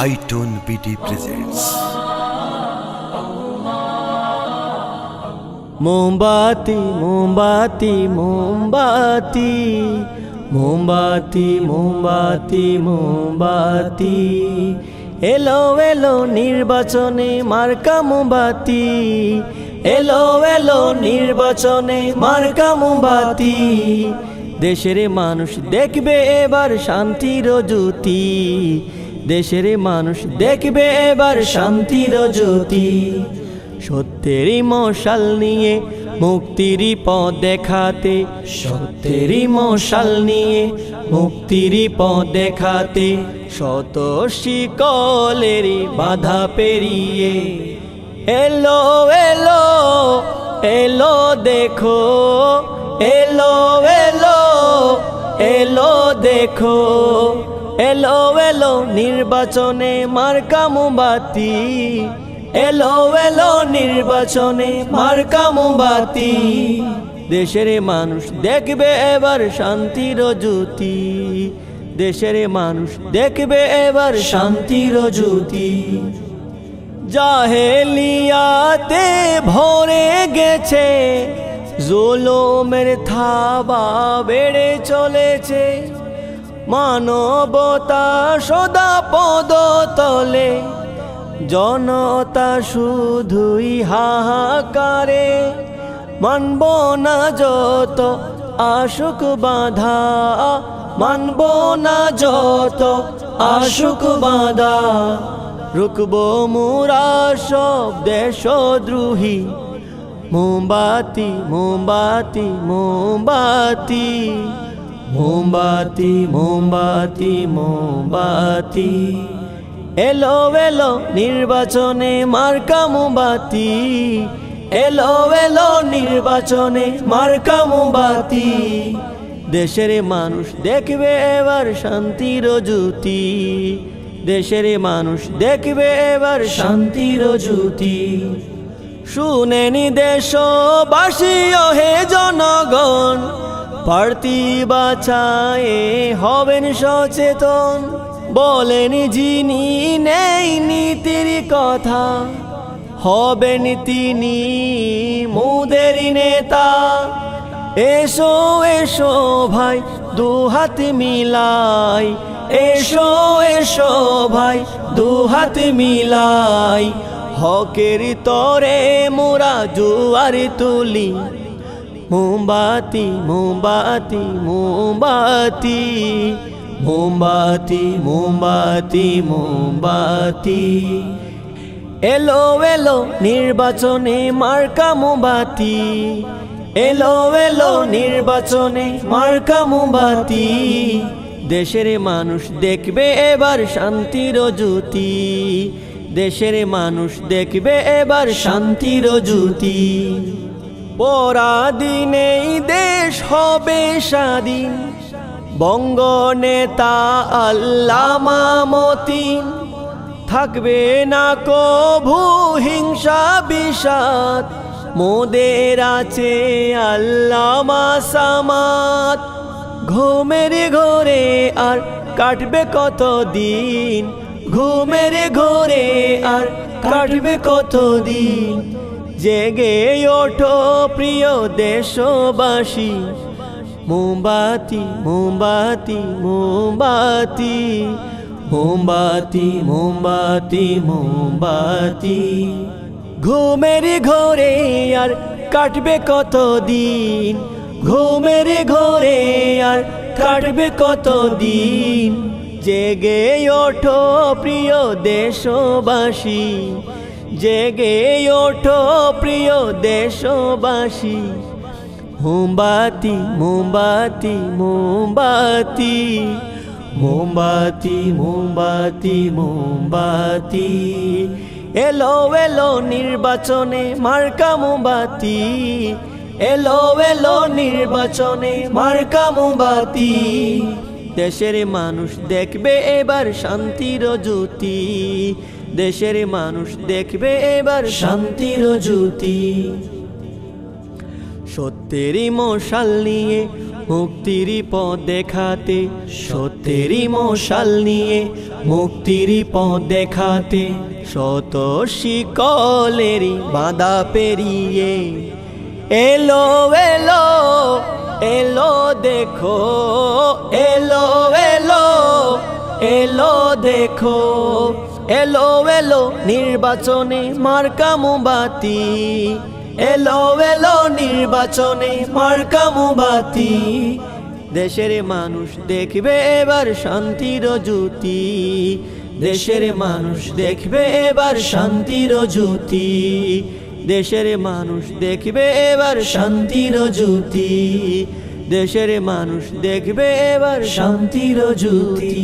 আইটন BD presents. মোমবাতি মোমবাতি মোমবাতি মোমবাতি মোমবাতি মোমবাতি। এলো এলো নির্বাচনে মার্কা মোমবাতি। এলো এলো নির্বাচনে মার্কা মোমবাতি। দেশের মানুষ দেখবে এবার শান্তির জ্যোতি। দেশের মানুষ দেখবে এবার শান্তির জ্যোতি। সত্যেরই মশাল নিয়ে মুক্তিরই পথ দেখাতে সত্যেরই মশাল নিয়ে মুক্তিরই পথ দেখাতে, শত শিকলেরই বাধা পেরিয়ে। এলো এলো এলো দেখো, এলো এলো এলো দেখো। এলো এলো, নির্বাচনে মার্কা মোমবাতি। এলো এলো, নির্বাচনে মার্কা মোমবাতি। দেশের মানুষ দেখবে এবার শান্তির জ্যোতি। দেশের মানুষ দেখবে এবার শান্তির জ্যোতি। জাহেলিয়াতে ভরে গেছে, জোলমের থাবা বেড়ে চলেছে। মানবতা সদা পদ তলে জনতা শুধুই হাহাকারে। মানব না যত আশুক বাধা, মানব না যত আশুক বাধা। রুকব মুরা সব দেশদ্রোহী, মোমবাতি মোমবাতি মোমবাতি। মোমবাতি মোমবাতি মোমবাতি। এলো এলো, নির্বাচনে মার্কা মোমবাতি। এলো এলো, নির্বাচনে মার্কা মোমবাতি। দেশের মানুষ দেখবে এবার শান্তির জ্যোতি। দেশের মানুষ দেখবে এবার শান্তির জ্যোতি। শুনেনি দেশবাসী হে জনগণ প্রার্থী বাছায়ে হবেন সচেতন। বলেন যিনি নেই নীতির কথা, হবেন তিনি মুদের নেতা। এসো এসো ভাই, দু হাত মিলাই। এসো এসো ভাই, দু হাত মিলাই। হকের তরে মোরা জুয়ার তুলি। মোমবাতি মোমবাতি মোমবাতি মোমবাতি মোমবাতি মোমবাতি। এলো এলো, নির্বাচনে মার্কা মোমবাতি। এলো এলো, নির্বাচনে মার্কা মোমবাতি। দেশের মানুষ দেখবে এবার শান্তির জ্যোতি। দেশের মানুষ দেখবে এবার শান্তির জ্যোতি। পরাদিনেই দেশ হবে স্বাধীন। বঙ্গ নেতা আল্লামা থাকবে না কভু হিংসা বিষাদ। মোদের আছে আল্লামা সামাত ঘুমের ঘোরে আর কাটবে কত দিন? ঘুমের ঘোরে আর কাটবে কত দিন? জেগে ওঠো প্রিয় দেশবাসী। মোমবাতি মোমবাতি মোমবাতি মোমবাতি মোমবাতি মোমবাতি। ঘুমের ঘোরে আর কাটবে কত দিন ঘুমের ঘোরে আর কাটবে কত দিন জেগে ওঠো প্রিয় দেশবাসী। জেগে ওঠো প্রিয় দেশবাসী। মোমবাতি মোমবাতি মোমবাতি মোমবাতি মোমবাতি মোমবাতি। এলো এলো নির্বাচনে মার্কা মোমবাতি। এলো এলো নির্বাচনে মার্কা মোমবাতি। দেশের মানুষ দেখবে এবার শান্তির জ্যোতি। দেশের মানুষ দেখবে এবার শান্তির জ্যোতি। সত্যেরই মশাল নিয়ে মুক্তিরই পথ দেখাতে সত্য সত্যেরই মশাল নিয়ে, মুক্তির পথ দেখাতে, শত শিকলেরই বাঁধা পেরিয়ে। এলো এলো এলো, দেখো, এলো এলো এলো, দেখো। এলো এলো, নির্বাচনে মার্কামুবাতি এলো এলো, নির্বাচনে মার্কামুবাতি দেশের মানুষ দেখবে এবার শান্তির জ্যোতি। দেশের মানুষ দেখবে এবার শান্তির জ্যোতি। দেশের মানুষ দেখবে এবার শান্তির জ্যোতি। দেশের মানুষ দেখবে এবার শান্তির জ্যোতি।